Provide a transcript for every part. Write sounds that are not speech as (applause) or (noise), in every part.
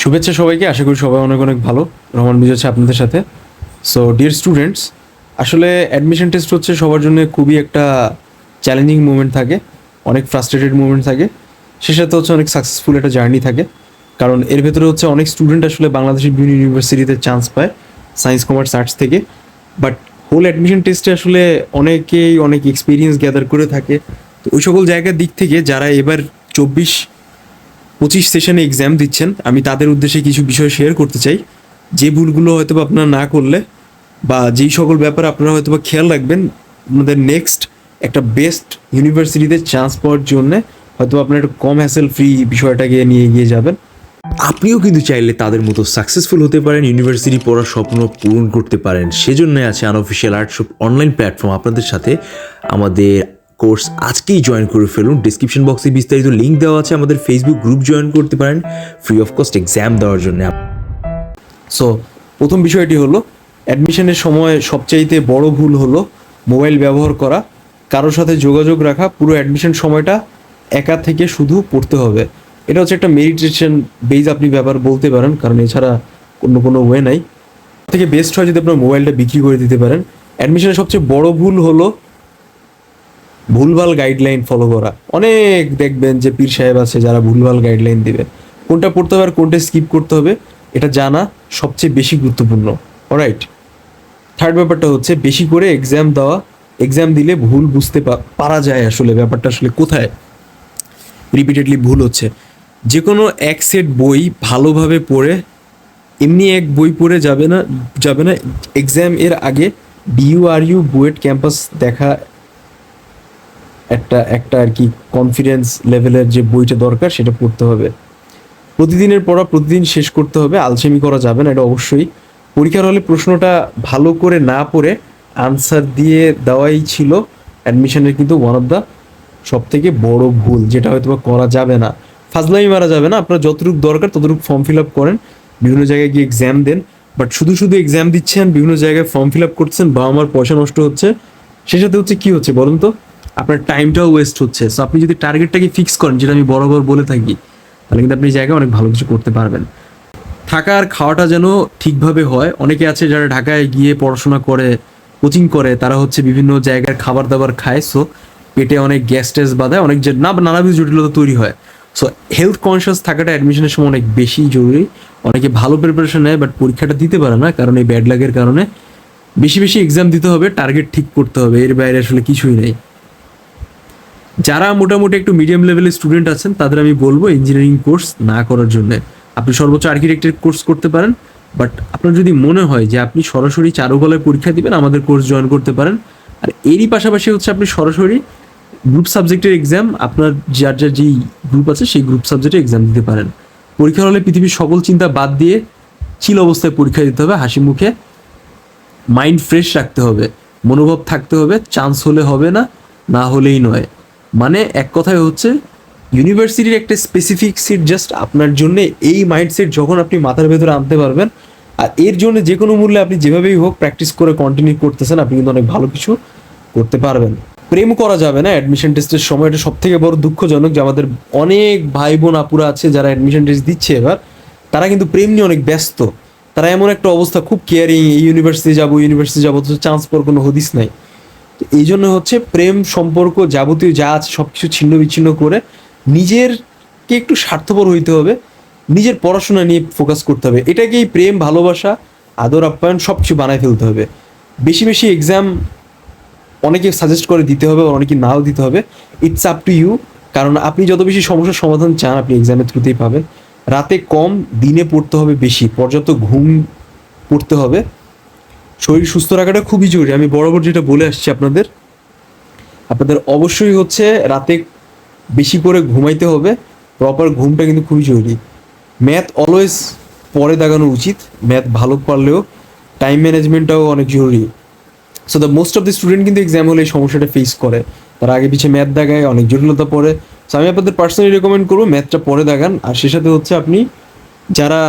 শুভেচ্ছা সবাইকে, আশা করি সবাই অনেক অনেক ভালো। রহমান বিজয় আপনাদের সাথে। সো ডিয়ার স্টুডেন্টস আসলে অ্যাডমিশন টেস্ট হচ্ছে সবার জন্য খুবই একটা চ্যালেঞ্জিং মুভমেন্ট থাকে, অনেক ফ্রাস্ট্রেটেড মুভমেন্ট থাকে। সে সাথে হচ্ছে অনেক সাকসেসফুল একটা জার্নি থাকে। কারণ এর ভেতরে হচ্ছে অনেক স্টুডেন্ট আসলে বাংলাদেশের বিভিন্ন ইউনিভার্সিটিতে চান্স পায় সায়েন্স কমার্স আর্টস থেকে। বাট হোল অ্যাডমিশন টেস্টে আসলে অনেকেই অনেক এক্সপিরিয়েন্স গ্যাদার করে থাকে। তো ওই সকল জায়গার দিক থেকে যারা এবার চব্বিশ পঁচিশ সেশনে এক্সাম দিচ্ছেন। আমি তাদের উদ্দেশ্যে কিছু বিষয় শেয়ার করতে চাই। যে ভুলগুলো হয়তো বা আপনারা না করলে বা যেই সকল ব্যাপারে আপনারা হয়তো বা খেয়াল রাখবেন আপনাদের নেক্সট একটা বেস্ট ইউনিভার্সিটিতে চান্স পাওয়ার জন্যে হয়তো আপনার একটু কম হ্যাসেল ফ্রি বিষয়টাকে নিয়ে এগিয়ে যাবেন। আপনিও কিন্তু চাইলে তাদের মতো সাকসেসফুল হতে পারেন ইউনিভার্সিটি পড়ার স্বপ্ন পূরণ করতে পারেন। সেজন্য আছে আনঅফিসিয়াল আর্টশপ অনলাইন প্ল্যাটফর্ম আপনাদের সাথে আমাদের কোর্স আজকেই জয়েন করে ফেলুন। ডিসক্রিপশন বক্সে বিস্তারিত লিঙ্ক দেওয়া আছে আমাদের ফেসবুক গ্রুপ জয়েন করতে পারেন ফ্রি অফ কস্ট এক্সাম দেওয়ার জন্য। সো প্রথম বিষয়টি হলো অ্যাডমিশনের সময় সবচাইতে বড় ভুল হলো মোবাইল ব্যবহার করা। কারোর সাথে যোগাযোগ রাখা, পুরো অ্যাডমিশন সময়টা একা থেকে শুধু পড়তে হবে। এটা হচ্ছে একটা মেডিটেশন বেজ আপনি ব্যাপার বলতে পারেন, কারণ এছাড়া অন্য কোনো ওয়ে নাই। থেকে বেস্ট হয় যদি আপনার মোবাইলটা বিক্রি করে দিতে পারেন। অ্যাডমিশনের সবচেয়ে বড় ভুল হলো ভুলভাল গাইডলাইন ফলো করা। অনেক দেখবেন যে পীর সাহেব আছে যারা ভুলভাল গাইডলাইন দিবে। কোনটা পড়তে হবে আর কোনটা স্কিপ করতে হবে, এটা জানা সবচেয়ে বেশি গুরুত্বপূর্ণ। রাইট থার্ড ব্যাপারটা হচ্ছে, বেশি করে এক্সাম দেওয়া এক্সাম দিলে ভুল বুঝতে পারা যায় আসলে, ব্যাপারটা আসলে কোথায়? রিপিটেডলি ভুল হচ্ছে। যে কোনো এক সেট বই ভালোভাবে পড়ে, এমনি এক বই পড়ে যাবে না যাবে না। এক্সাম এর আগে ডিইউ আর ইউ বুয়েট ক্যাম্পাস দেখা একটা একটা আর কি কনফিডেন্স লেভেলের যে বইটা দরকার, সেটা পড়তে হবে। প্রতিদিনের পড়া প্রতিদিন শেষ করতে হবে, আলসেমি করা যাবে না, এটা অবশ্যই। পরীক্ষার হলে প্রশ্নটা ভালো করে না পড়ে আনসার দিয়ে দেওয়াই ছিল। অ্যাডমিশনের কিন্তু ওয়ান অফ দ্য সব থেকে বড় ভুল, যেটা হয়তো বা করা যাবে না। ফাজলামি মারা যাবে না, আপনার যতটুকু দরকার ততটুকু ফর্ম ফিল আপ করেন, বিভিন্ন জায়গায় গিয়ে এক্সাম দেন। বাট শুধু শুধু এক্সাম দিচ্ছেন, বিভিন্ন জায়গায় ফর্ম ফিল আপ করছেন বা আমার পয়সা নষ্ট হচ্ছে। সে সাথে হচ্ছে কি হচ্ছে বলুন তো? আপনার টাইমটাও ওয়েস্ট হচ্ছে। সো আপনি যদি টার্গেটটাকে ফিক্স করেন, যেটা আমি বরাবর বলে থাকি, তাহলে কিন্তু আপনি জায়গায় অনেক ভালো কিছু করতে পারবেন। থাকা আর খাওয়াটা যেন ঠিকভাবে হয়। অনেকে আছে যারা ঢাকায় গিয়ে পড়াশোনা করে কোচিং করে, তারা হচ্ছে বিভিন্ন জায়গার খাবার দাবার খায়। সো পেটে অনেক গ্যাস ট্যাস বাঁধায় অনেক যে না, নানাবিধ জটিলতা তৈরি হয়। সো হেলথ কনসিয়াস থাকাটা অ্যাডমিশনের সময় অনেক বেশি জরুরি। অনেকে ভালো প্রিপারেশন নেয় বাট পরীক্ষাটা দিতে পারে না, কারণ এই ব্যাড লাগের কারণে। বেশি বেশি এক্সাম দিতে হবে টার্গেট ঠিক করতে হবে। এর বাইরে আসলে কিছুই নেই। যারা মোটামুটি একটু মিডিয়াম লেভেলের স্টুডেন্ট আছেন, তাদের আমি বলব ইঞ্জিনিয়ারিং কোর্স না করার জন্য। আপনি সর্বোচ্চ আর্কিটেক্টের কোর্স করতে পারেন বাট আপনার যদি মনে হয় যে আপনি সরাসরি চারুকলায় পরীক্ষা দিবেন, আমাদের কোর্স জয়েন করতে পারেন। আর এরই পাশাপাশি হচ্ছে আপনি সরাসরি গ্রুপ সাবজেক্টের এক্সাম আপনার যার যার যেই গ্রুপ আছে, সেই গ্রুপ সাবজেক্টে এক্সাম দিতে পারেন। পরীক্ষার হলে পৃথিবীর সকল চিন্তা বাদ দিয়ে চিল অবস্থায় পরীক্ষা দিতে হবে, হাসি মুখে মাইন্ড ফ্রেশ রাখতে হবে, মনোভাব থাকতে হবে চান্স হলে হবে না না হলেই নয়। মানে এক কথায় হচ্ছে ইউনিভার্সিটির একটা স্পেসিফিক সিট জাস্ট আপনার জন্য এই মাইন্ডসেট যখন আপনি মাথার ভেতরে আনতে পারবেন, আর এর জন্য যে কোনো মূল্যে আপনি যেভাবেই হোক প্র্যাকটিস করে কন্টিনিউ করতেছেন, আপনি কিন্তু অনেক ভালো কিছু করতে পারবেন। প্রেম করা যাবে না অ্যাডমিশন টেস্টের সময়, এটা সব থেকে বড় দুঃখজনক যে আমাদের অনেক ভাই বোন আপুরা আছে যারা অ্যাডমিশন টেস্ট দিচ্ছে এবার, তারা কিন্তু প্রেম নিয়ে অনেক ব্যস্ত। তারা এমন একটা অবস্থা, খুব কেয়ারিং এই ইউনিভার্সিটি যাব ইউনিভার্সিটি যাব তো চান্স পাওয়ার কোনো হদিস নাই। এই জন্য হচ্ছে প্রেম সম্পর্ক যাবতীয় যা আছে সব কিছু ছিন্ন বিচ্ছিন্ন করে নিজেরকে একটু স্বার্থপর হইতে হবে, নিজের পড়াশোনা নিয়ে ফোকাস করতে হবে। এটাকেই প্রেম, ভালোবাসা, আদর, আপ্যায়ন সব কিছু বানায় ফেলতে হবে। বেশি বেশি এক্সাম অনেকে সাজেস্ট করে দিতে হবে অনেকে নাও দিতে হবে। ইটস আপ টু ইউ কারণ আপনি যত বেশি সমস্যার সমাধান চান, আপনি এক্সামের থ্রুতেই পাবেন। রাতে কম, দিনে পড়তে হবে বেশি। পর্যাপ্ত ঘুম পড়তে হবে। শরীর সুস্থ রাখাটা খুবই জরুরি। আমি বরাবর যেটা বলে আসছি আপনাদের আপনাদের অবশ্যই হচ্ছে রাতে বেশি করে ঘুমাইতে হবে। প্রপার ঘুমটা কিন্তু খুবই জরুরি। ম্যাথ অলওয়েজ পরে দাগানো উচিত। ম্যাথ ভালো পারলেও টাইম ম্যানেজমেন্টটাও অনেক জরুরি। So the most of the student কিন্তু এক্সাম হলে এই সমস্যাটা ফেস করে। তারা আগে পিছিয়ে ম্যাথ দাগায়, অনেক জটিলতা পড়ে। সো আমি আপনাদের পার্সোনালি রেকমেন্ড করব ম্যাথটা পরে দাগান। আর সে সাথে হচ্ছে আপনি যারা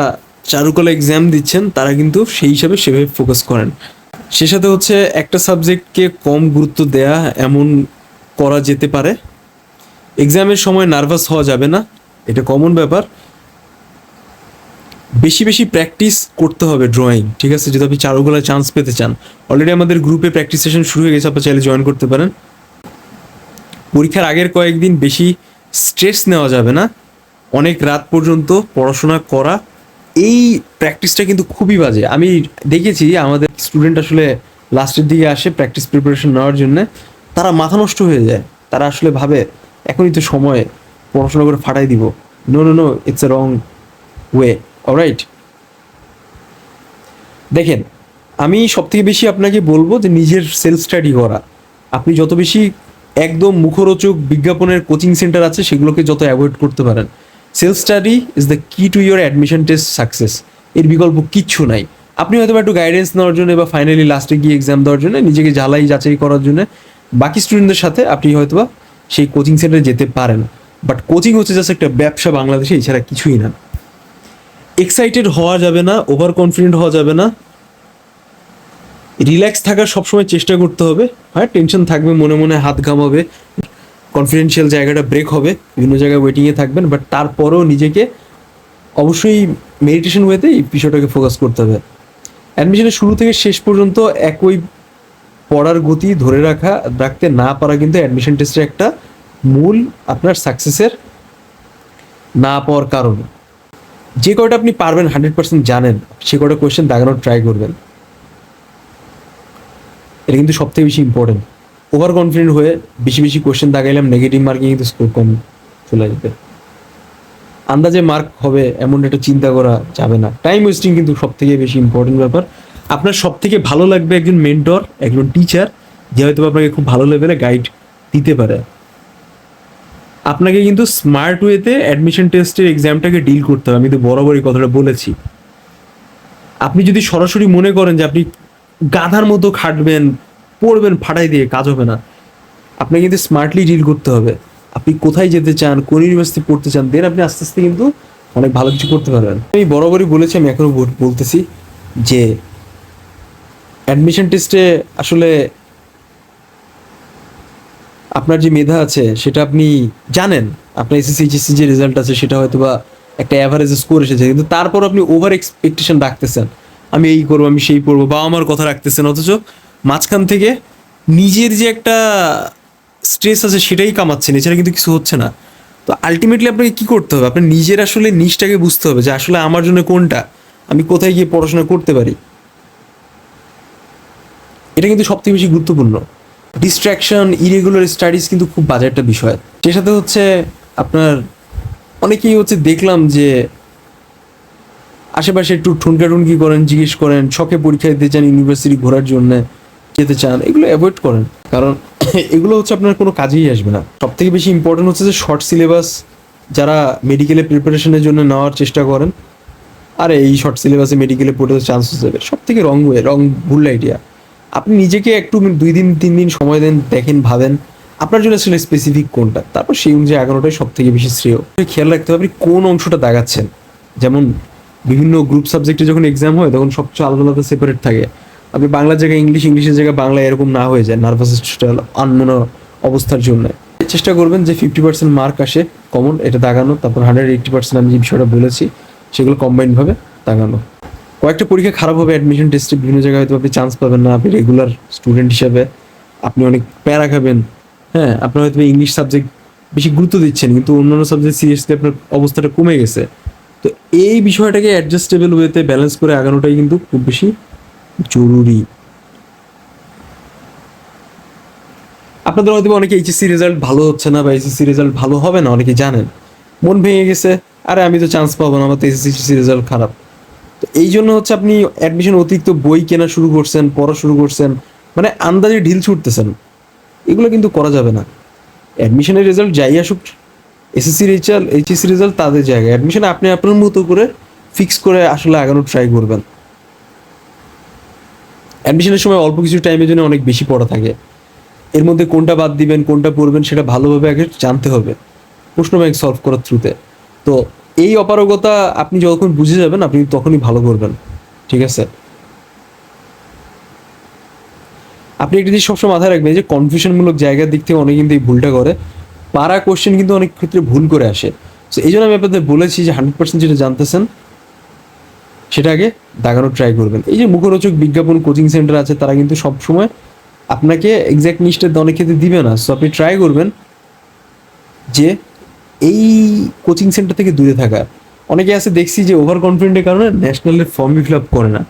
চারুকলা এক্সাম দিচ্ছেন, তারা কিন্তু সেই হিসাবে সেভাবে ফোকাস করেন। সে সাথে হচ্ছে একটা সাবজেক্টকে কম গুরুত্ব দেয়া এমন করা যেতে পারে। এক্সামের সময় নার্ভাস হওয়া যাবে না, এটা কমন ব্যাপার। বেশি বেশি প্র্যাকটিস করতে হবে ড্রয়িং ঠিক আছে? যদি আপনি চারুকলায় চান্স পেতে চান। অলরেডি আমাদের গ্রুপে প্র্যাকটিস সেশন শুরু হয়ে গেছে আপনি চাইলে জয়েন করতে পারেন। পরীক্ষার আগের কয়েকদিন বেশি স্ট্রেস নেওয়া যাবে না। অনেক রাত পর্যন্ত পড়াশোনা করা এই প্র্যাকটিসটা কিন্তু খুবই বাজে। আমি দেখেছি আমাদের স্টুডেন্ট আসলে লাস্টের দিকে আসে প্র্যাকটিস প্রিপারেশন নেওয়ার জন্য। তারা মাথা নষ্ট হয়ে যায়। তারা আসলে ভাবে, এখনই তো সময়, পড়াশোনা করে ফাটাই দিব। No no no it's a wrong way alright দেখেন, আমি সব থেকে বেশি আপনাকে বলব যে নিজের সেলফ স্টাডি করা। আপনি যত বেশি একদম মুখরোচক বিজ্ঞাপনের কোচিং সেন্টার আছে, সেগুলোকে যত অ্যাভয়েড করতে পারেন। Self study is the key to your admission test success এর বিকল্প কিচ্ছু নাই। আপনি হয়তো একটু গাইডেন্স নেওয়ার জন্য বা ফাইনালি লাস্টে গিয়ে এক্সাম দেওয়ার জন্য, নিজেকে জ্বালাই যাচাই করার জন্য, বাকি স্টুডেন্টদের সাথে আপনি হয়তোবা সেই কোচিং সেন্টারে যেতে পারেন। বাট কোচিং হচ্ছে জাস্ট একটা ব্যবসা বাংলাদেশে, এছাড়া কিছুই না। এক্সাইটেড হওয়া যাবে না ওভার কনফিডেন্ট হওয়া যাবে না। রিল্যাক্স থাকার সবসময় চেষ্টা করতে হবে। হ্যাঁ টেনশন থাকবে, মনে মনে হাত ঘামাবে। কনফিডেন্সিয়াল জায়গাটা ব্রেক হবে, বিভিন্ন জায়গায় ওয়েটিংয়ে থাকবেন বাট তারপরেও নিজেকে অবশ্যই মেডিটেশন ওয়েতে এই বিষয়টাকে ফোকাস করতে হবে। অ্যাডমিশনের শুরু থেকে শেষ পর্যন্ত একই পড়ার গতি ধরে রাখা, রাখতে না পারা কিন্তু অ্যাডমিশন টেস্টের একটা মূল আপনার সাকসেসের না পাওয়ার কারণ। যে কয়টা আপনি পারবেন হান্ড্রেড পার্সেন্ট জানেন, সে কয়টা কোয়েশ্চেন দাগানোর ট্রাই করবেন। এটা কিন্তু সবথেকে বেশি ইম্পর্টেন্ট ওভার কনফিডেন্ট হয়ে বেশি বেশি কোয়েশ্চেন দাগাইলাম নেগেটিভ মার্কিং কিন্তু স্কোর কম চলে যাবে আন্দাজে মার্ক হবে এমন একটা চিন্তা করা যাবে না। টাইম ওয়েস্টিং কিন্তু সব থেকে বেশি ইম্পর্টেন্ট ব্যাপার। আপনার সব থেকে ভালো লাগবে একজন মেন্টর একজন টিচার যে হয়তো আপনাকে খুব ভালো লেভেলে গাইড দিতে পারে। আপনাকে কিন্তু স্মার্ট ওয়েতে অ্যাডমিশন টেস্টের এক্সামটাকে ডিল করতে হবে। আমি তো বরাবরই কথাটা বলেছি। আপনি যদি সরাসরি মনে করেন যে আপনি গাধার মতো খাটবেন পড়বেন, ফাটাই দিয়ে, কাজ হবে না। আপনাকে কিন্তু স্মার্টলি ডিল করতে হবে। আপনি কোথায় যেতে চান, কোন ইউনিভার্সিটি পড়তে চান দেন আপনি আস্তে আস্তে কিন্তু অনেক ভালো কিছু করতে পারবেন। আমি বরাবরই বলেছি, আমি এখনও বলতেছি যে অ্যাডমিশন টেস্টে আসলে আপনার যে মেধা আছে, সেটা আপনি জানেন। আপনার এসএসসি এইচএসসি যে রেজাল্ট আছে, সেটা হয়তো বা একটা অ্যাভারেজ স্কোর এসেছে, কিন্তু তারপর আপনি ওভার এক্সপেকটেশন রাখতেছেন। আমি এই করব, আমি সেই পড়ব বাবা আমার কথা রাখতেছেন, অথচ মাঝখান থেকে নিজের যে একটা স্ট্রেস আছে সেটাই কামাচ্ছেন, এছাড়া কিন্তু কিছু হচ্ছে না। তো আলটিমেটলি আপনাকে কী করতে হবে? আপনার নিজের আসলে নিজটাকে বুঝতে হবে যে আসলে আমার জন্য কোনটা? আমি কোথায় গিয়ে পড়াশোনা করতে পারি? এটা কিন্তু সবথেকে বেশি গুরুত্বপূর্ণ। ডিস্ট্রাকশন ইরেগুলার স্টাডিজ কিন্তু খুব বাজে একটা বিষয়। সে সাথে হচ্ছে আপনার অনেকেই হচ্ছে দেখলাম যে আশেপাশে একটু ঠুনকা টুনকি করেন, জিজ্ঞেস করেন, শখে পরীক্ষা দিতে চান ইউনিভার্সিটি ঘোরার জন্য। যেতে চান, এগুলো অ্যাভয়েড করেন। কারণ (coughs) এগুলো হচ্ছে আপনার কোনো কাজেই আসবে না। সব থেকে বেশি ইম্পর্টেন্ট হচ্ছে যে শর্ট সিলেবাস যারা মেডিকেলের প্রিপারেশনের জন্য নেওয়ার চেষ্টা করেন, আরে এই শর্ট সিলেবাসে মেডিকেলে পড়তে চান্স যাবে সব থেকে রং ওয়ে রং ভুল আইডিয়া আপনি নিজেকে একটু দুই দিন, তিন দিন সময় দেন, দেখেন, ভাবেন, আপনার জন্য আসলে স্পেসিফিক কোনটা। তারপর সেই অনুযায়ী এগারোটাই সব থেকে বেশি শ্রেয়। খেয়াল রাখতে হবে আপনি কোন অংশটা দাগাচ্ছেন। যেমন বিভিন্ন গ্রুপ সাবজেক্টে যখন এক্সাম হয়, তখন সবচেয়ে আলাদা আলাদা সেপারেট থাকে। আপনি বাংলার জায়গায় ইংলিশ ইংলিশের জায়গায় বাংলা এরকম না হয়ে যায় নার্ভাস আনমনা অবস্থার জন্য। চেষ্টা করবেন যে ফিফটি পার্সেন্ট মার্ক আসে কমন এটা দাগানো, তারপর হান্ড্রেড এইটটি পার্সেন্ট আমি যে বিষয়টা বলেছি, সেগুলো কম্বাইনভাবে দাগানো। কয়েকটা পরীক্ষা খারাপ হবে অ্যাডমিশন টেস্টে বিভিন্ন জায়গায় হয়তো আপনি চান্স পাবেন না, আপনি রেগুলার স্টুডেন্ট হিসাবে, আপনি অনেক প্যারা খাবেন। হ্যাঁ আপনার হয়তো ইংলিশ সাবজেক্ট বেশি গুরুত্ব দিচ্ছেন, কিন্তু অন্যান্য সাবজেক্ট সিরিয়াসলি আপনার অবস্থাটা কমে গেছে। তো এই বিষয়টাকে অ্যাডজাস্টেবল ওয়েতে ব্যালেন্স করে আগানোটাই কিন্তু খুব বেশি জরুরি। আপনাদের হয়তো অনেকে এইচএসসি রেজাল্ট ভালো হচ্ছে না বা এইচএসসি রেজাল্ট ভালো হবে না, অনেকে জানেন। মন ভেঙে গেছে, আরে আমি তো চান্স পাবো না, আমার তো এসএসসি রেজাল্ট খারাপ। তো এই জন্য হচ্ছে আপনি অ্যাডমিশন অতিরিক্ত বই কেনা শুরু করছেন, পড়া শুরু করছেন মানে আন্দাজে ঢিল ছুটতেছেন। এগুলো কিন্তু করা যাবে না। অ্যাডমিশনের রেজাল্ট যাই আসুক এসএসসি রেজাল্ট এইচএসসি রেজাল্ট তাদের জায়গায়। অ্যাডমিশন আপনি আপনার মতো করে ফিক্স করে আসলে আগানোর ট্রাই করবেন। অ্যাডমিশনের সময় অল্প কিছু টাইমের জন্য অনেক বেশি পড়া থাকে। এর মধ্যে কোনটা বাদ দিবেন, কোনটা পড়বেন সেটা ভালোভাবে আগে জানতে হবে। প্রশ্ন ব্যাংক সলভ করার থ্রুতে তো এই অপারগতা আপনি যখন বুঝে যাবেন, আপনি তখনই ভালো করবেন। ঠিক আছে? আপনি একটা জিনিস সবসময় মাথায় রাখবেন যে কনফিউশনমূলক জায়গার দিক থেকে অনেকে কিন্তু এই ভুলটা করে। পারা কোশ্চেন কিন্তু অনেক ক্ষেত্রে ভুল করে আসে। তো এই জন্য আমি আপনাদের বলেছি যে হান্ড্রেড পার্সেন্ট যেটা জানতেছেন সেটা আগে ট্রাই করবেন। এই যে মুখরোচক বিজ্ঞাপন কোচিং সেন্টার আছে, তারা কিন্তু সবসময় আপনাকে এক্স্যাক্ট নিচটা অনেক ক্ষেত্রে দিবে না। সো আপনি ট্রাই করবেন যে এই কোচিং সেন্টার থেকে দূরে থাকা। অনেকে আছে, দেখছি যে ওভার কনফিডেন্টের কারণে ন্যাশনালের ফর্ম ফিল আপ করে না।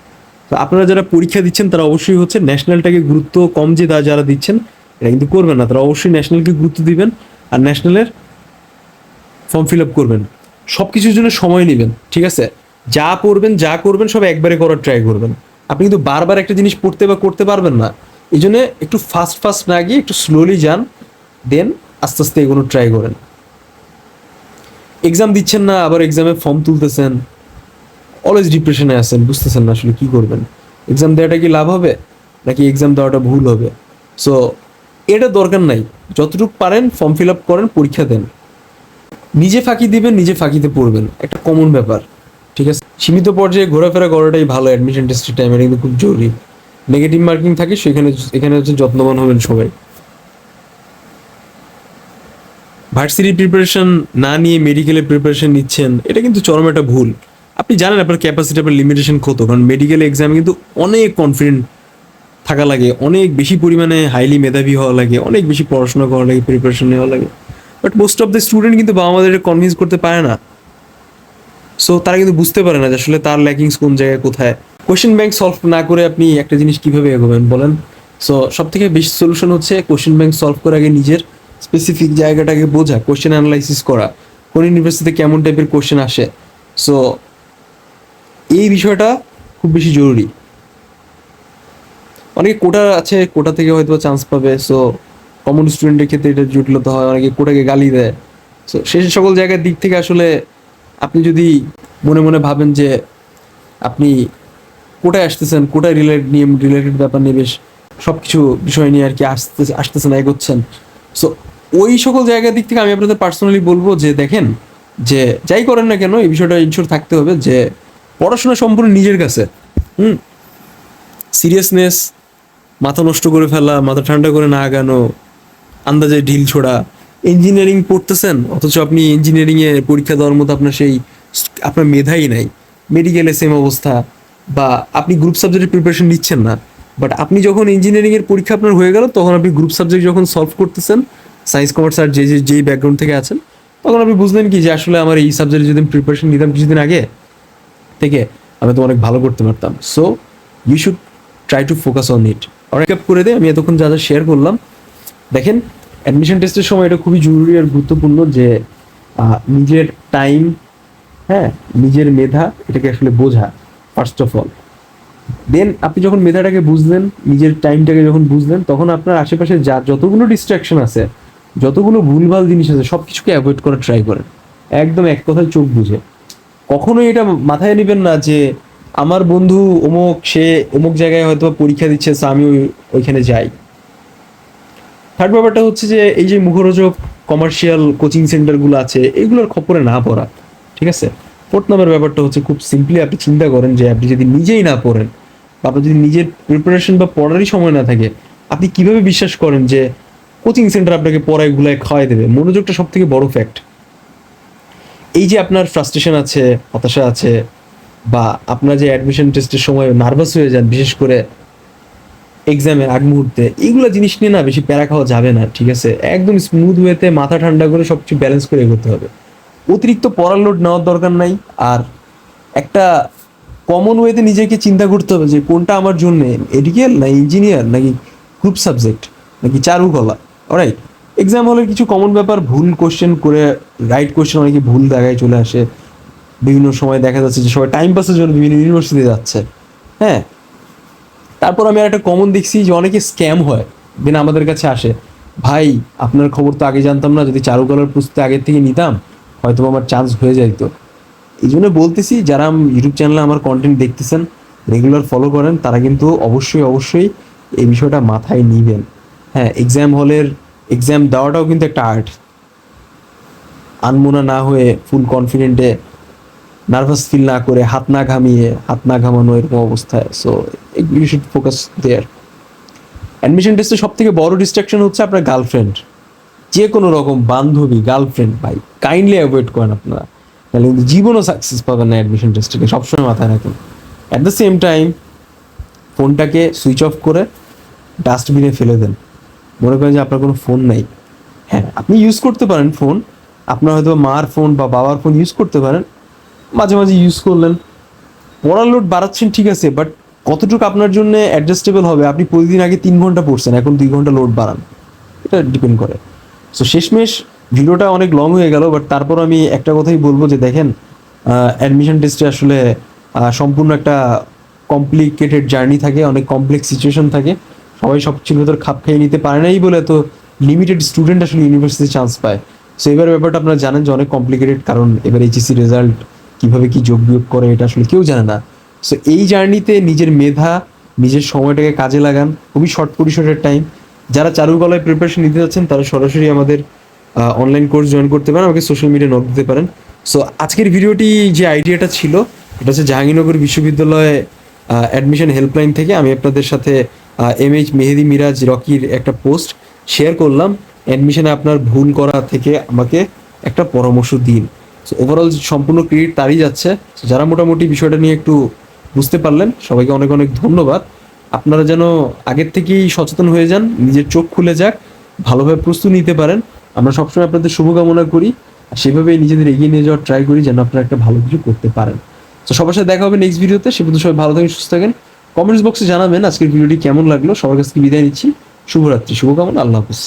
তো আপনারা যারা পরীক্ষা দিচ্ছেন, তারা অবশ্যই হচ্ছে ন্যাশনালটাকে গুরুত্ব কম যে তারা যারা দিচ্ছেন এটা কিন্তু করবেন না। তারা অবশ্যই ন্যাশনালকে গুরুত্ব দিবেন আর ন্যাশনালের ফর্ম ফিল আপ করবেন। সব কিছুর জন্য সময় নেবেন, ঠিক আছে? যা পড়বেন, যা করবেন, সব একবারে করার ট্রাই করবেন। আপনি কিন্তু বারবার একটা জিনিস পড়তে বা করতে পারবেন না। এই জন্য একটু ফাস্ট ফাস্ট না গিয়ে একটু স্লোলি যান দেন আস্তে আস্তে এগুলো ট্রাই করেন। এক্সাম দিচ্ছেন না, আবার এক্সামে ফর্ম তুলতেছেন। অলওয়েজ ডিপ্রেশনে আছেন, বুঝতেছেন না আসলে কি করবেন। এক্সাম দেওয়াটা কি লাভ হবে, নাকি এক্সাম দেওয়াটা ভুল হবে? সো এটা দরকার নাই। যতটুকু পারেন ফর্ম ফিল আপ করেন, পরীক্ষা দেন। নিজে ফাঁকি দিবেন, নিজে ফাঁকিতে পড়বেন। একটা কমন ব্যাপার। সীমিত পর্যায়ে ঘোরাফেরা করাটাই ভালো অ্যাডমিশন টেস্টের টাইমে কিন্তু খুব জরুরি। নেগেটিভ মার্কিং থাকে, সেখানে এখানে হচ্ছে যত্নবান হবেন সবাই। ভার্সিটি প্রিপারেশন না নিয়ে মেডিকেলের প্রিপারেশন নিচ্ছেন, এটা কিন্তু চরম একটা ভুল। আপনি জানেন আপনার ক্যাপাসিটি আপনার লিমিটেশন কত, কারণ মেডিকেল এক্সামে কিন্তু অনেক কনফিডেন্ট থাকা লাগে, অনেক বেশি পরিমাণে হাইলি মেধাবী হওয়া লাগে, অনেক বেশি পড়াশোনা করা লাগে প্রিপারেশন নেওয়া লাগে। But most of the student কিন্তু বাবা মাদের কনভিন্স করতে পারে না। সো তারা কিন্তু বুঝতে পারে না যে আসলে তার ল্যাকিংস কোন জায়গায়, কোথায়। কোশ্চেন ব্যাংক সলভ না করে আপনি একটা জিনিস কীভাবে এগোবেন, বলেন? সো সব থেকে বেশি সলিউশন হচ্ছে কোশ্চেন ব্যাংক সলভ করার আগে নিজের স্পেসিফিক জায়গাটাকে বোঝা কোশ্চেন অ্যানালাইসিস করা। কোন ইউনিভার্সিটিতে কেমন টাইপের কোশ্চেন আসে। সো এই বিষয়টা খুব বেশি জরুরি। অনেকে কোটা আছে কোটা থেকে হয়তো চান্স পাবে। সো কমন স্টুডেন্টের ক্ষেত্রে এটা জটিলতা হয়, অনেকে কোটাকে গালি দেয়। সো সেই সকল জায়গার দিক থেকে আসলে আপনি যদি মনে মনে ভাবেন যে আপনি কোটায় আসতেছেন কোটায় রিলেটেড নিয়ে রিলেটেড ব্যাপার নিয়ে বেশ সব কিছু বিষয় নিয়ে আর কি আসতে, আসতেছেন, এগোচ্ছেন। সো ওই সকল জায়গার দিক থেকে আমি আপনাদের পার্সোনালি বলব যে দেখেন, যে যাই করেন না কেন এই বিষয়টা ইনশোর থাকতে হবে যে পড়াশোনা সম্পূর্ণ নিজের কাছে। হুম? সিরিয়াসনেস মাথা নষ্ট করে ফেলা, মাথা ঠান্ডা করে না আগানো, আন্দাজে ঢিল ছোড়া ইঞ্জিনিয়ারিং পড়তেছেন? অথচ আপনি ইঞ্জিনিয়ারিংয়ে পরীক্ষা দেওয়ার মতো আপনার সেই আপনার মেধাই নাই। মেডিকেলে সেম অবস্থা। বা আপনি গ্রুপ সাবজেক্টের প্রিপারেশন নিচ্ছেন না। বাট আপনি যখন ইঞ্জিনিয়ারিংয়ের পরীক্ষা আপনার হয়ে গেল, তখন আপনি গ্রুপ সাবজেক্ট যখন সলভ করতেছেন সায়েন্স কমার্স আর যে যেই ব্যাকগ্রাউন্ড থেকে আছেন, তখন আপনি বুঝলেন কি যে আসলে আমার এই সাবজেক্টে যদি প্রিপারেশন নিতাম কিছুদিন আগে, থেকে আমি তো অনেক ভালো করতে পারতাম। So you should try to focus on it অনেক করে দিয়ে আমি এতক্ষণ যা যা শেয়ার করলাম। দেখেন অ্যাডমিশন টেস্টের সময় এটা খুবই জরুরি আর গুরুত্বপূর্ণ যে নিজের টাইম হ্যাঁ নিজের মেধা এটাকে আসলে বোঝা ফার্স্ট অফ অল দেন আপনি যখন মেধাটাকে বুঝলেন, নিজের টাইমটাকে যখন বুঝলেন, তখন আপনার আশেপাশে যা যতগুলো ডিস্ট্রাকশন আছে, যতগুলো ভুলভাল জিনিস আছে সব কিছুকে অ্যাভয়েড করার ট্রাই করেন। একদম এক কথায় চোখ বুঝে। কখনোই এটা মাথায় নেবেন না যে, আমার বন্ধু অমুক, সে অমুক জায়গায় হয়তো পরীক্ষা দিচ্ছে আমি ওই- ওইখানে যাই। থার্ড ব্যাপারটা হচ্ছে যে, এই যে মুখরোচক কমার্শিয়াল কোচিং সেন্টারগুলো আছে, এগুলোর খপরে না পড়া, ঠিক আছে? ফোর্থ নাম্বার ব্যাপারটা হচ্ছে খুব সিম্পলি আপনি চিন্তা করেন যে, আপনি যদি নিজেই না পড়েন বা আপনার যদি নিজের প্রিপারেশন বা পড়ারই সময় না থাকে, আপনি কীভাবে বিশ্বাস করেন যে কোচিং সেন্টার আপনাকে পড়ায় গুলায় খাওয়াই দেবে? মনোযোগটা সব থেকে বড় ফ্যাক্ট এই যে আপনার ফ্রাস্ট্রেশন আছে, হতাশা আছে, বা আপনার যে অ্যাডমিশন টেস্টের সময় নার্ভাস হয়ে যান, বিশেষ করে এক্সামের আগ মুহূর্তে। এইগুলো জিনিস নিয়ে না বেশি প্যারা খাওয়া যাবে না, ঠিক আছে? একদম স্মুথ ওয়েতে মাথা ঠান্ডা করে সব কিছু ব্যালেন্স করে এগোতে হবে। অতিরিক্ত পড়ার লোড নেওয়ার দরকার নাই, আর একটা কমন ওয়েতে নিজেকে চিন্তা করতে হবে যে, কোনটা আমার জন্য মেডিকেল না ইঞ্জিনিয়ার নাকি গ্রুপ সাবজেক্ট নাকি চারুকলা? রাইট এক্সাম হলে কিছু কমন ব্যাপার, ভুল কোশ্চেন করে রাইট কোশ্চেন অনেকে ভুল জায়গায় চলে আসে। বিভিন্ন সময় দেখা যাচ্ছে যে, সবাই টাইম পাসের জন্য বিভিন্ন ইউনিভার্সিটি যাচ্ছে। হ্যাঁ? তারপর আমি আর একটা কমন দেখছি যে অনেকে স্ক্যাম হয়। দেন আমাদের কাছে আসে। ভাই, আপনার খবর তো আগে জানতাম না, যদি চারুকলার প্রস্তুতি আগের থেকে নিতাম হয়তো আমার চান্স হয়ে যাইতো। এই জন্য বলতেছি, যারা ইউটিউব চ্যানেলে আমার কন্টেন্ট দেখতেছেন রেগুলার ফলো করেন, তারা কিন্তু অবশ্যই অবশ্যই এই বিষয়টা মাথায় নিবেন। হ্যাঁ এক্সাম হলের এক্সাম দেওয়াটাও কিন্তু একটা আর্ট আনমোনা না হয়ে ফুল কনফিডেন্টে নার্ভাস ফিল না করে হাত না ঘামিয়ে, হাত না ঘামানো এরকম অবস্থায়। So you should focus there admission টেস্টে সব থেকে বড় ডিস্ট্রাকশন হচ্ছে আপনার গার্লফ্রেন্ড যে কোনো রকম বান্ধবী গার্লফ্রেন্ড ভাই কাইন্ডলি অ্যাভয়েড করেন আপনারা। তাহলে কিন্তু জীবনও সাকসেস পাবেন না অ্যাডমিশন টেস্টে সবসময় মাথায় রাখেন। অ্যাট দ্য সেম টাইম ফোনটাকে সুইচ অফ করে ডাস্টবিনে ফেলে দেন। মনে করেন যে আপনার কোনো ফোন নাই। হ্যাঁ আপনি ইউজ করতে পারেন ফোন আপনার হয়তো মার ফোন বা বাবার ফোন ইউজ করতে পারেন। মাঝে মাঝে ইউজ করলেন। পড়ার লোড বাড়াচ্ছেন, ঠিক আছে বাট কতটুকু আপনার জন্য অ্যাডজাস্টেবল হবে? আপনি প্রতিদিন আগে তিন ঘণ্টা পড়ছেন, এখন দুই ঘণ্টা লোড বাড়ান। এটা ডিপেন্ড করে। সো শেষমেশ ভিডিওটা অনেক লং হয়ে গেল বাট তারপর আমি একটা কথাই বলব যে দেখেন অ্যাডমিশন টেস্টে আসলে সম্পূর্ণ একটা কমপ্লিকেটেড জার্নি থাকে, অনেক কমপ্লেক্স সিচুয়েশন থাকে। সবাই সব কিছুর ভেতর খাপ খাইয়ে নিতে পারে নাই বলে তো লিমিটেড স্টুডেন্ট আসলে ইউনিভার্সিটি চান্স পায়। সো এবার ব্যাপারটা আপনারা জানেন যে অনেক কমপ্লিকেটেড কারণ এবার এইচএসসি রেজাল্ট কীভাবে কি যোগ বিয়োগ করে এটা আসলে কেউ জানে না। সো এই জার্নিতে নিজের মেধা, নিজের সময়টাকে কাজে লাগান। খুবই শর্ট পরিসরের টাইম যারা চারুকলায় প্রিপারেশন নিতে যাচ্ছেন, তারা সরাসরি আমাদের অনলাইন কোর্স জয়েন করতে পারেন, আমাকে সোশ্যাল মিডিয়া নোট দিতে পারেন। সো আজকের ভিডিওটি যে আইডিয়াটা ছিল, এটা হচ্ছে জাহাঙ্গীরনগর বিশ্ববিদ্যালয়ে অ্যাডমিশন হেল্পলাইন থেকে আমি আপনাদের সাথে এম এইচ মেহেদি মিরাজ রকির একটা পোস্ট শেয়ার করলাম। অ্যাডমিশনে আপনার ভুল করা থেকে আমাকে একটা পরামর্শ দিন। সো ওভারঅল সম্পূর্ণ ক্রেডিট তারই যাচ্ছে। যারা মোটামুটি বিষয়টা নিয়ে একটু বুঝতে পারলেন, সবাইকে অনেক অনেক ধন্যবাদ। আপনারা যেন আগের থেকেই সচেতন হয়ে যান, নিজের চোখ খুলে যাক, ভালোভাবে প্রস্তুতি নিতে পারেন। আমরা সবসময় আপনাদের শুভকামনা করি আর সেভাবেই নিজেদের এগিয়ে নিয়ে যাওয়ার ট্রাই করি যেন আপনারা একটা ভালো কিছু করতে পারেন। তো সবার সাথে দেখা হবে নেক্সট ভিডিওতে সে পর্যন্ত সবাই ভালো থাকেন, সুস্থ থাকেন। কমেন্টস বক্সে জানাবেন আজকের ভিডিওটি কেমন লাগল। সবার কাছ থেকে বিদায় নিচ্ছি। শুভরাত্রি, শুভকামনা, আল্লাহ হাফিজ।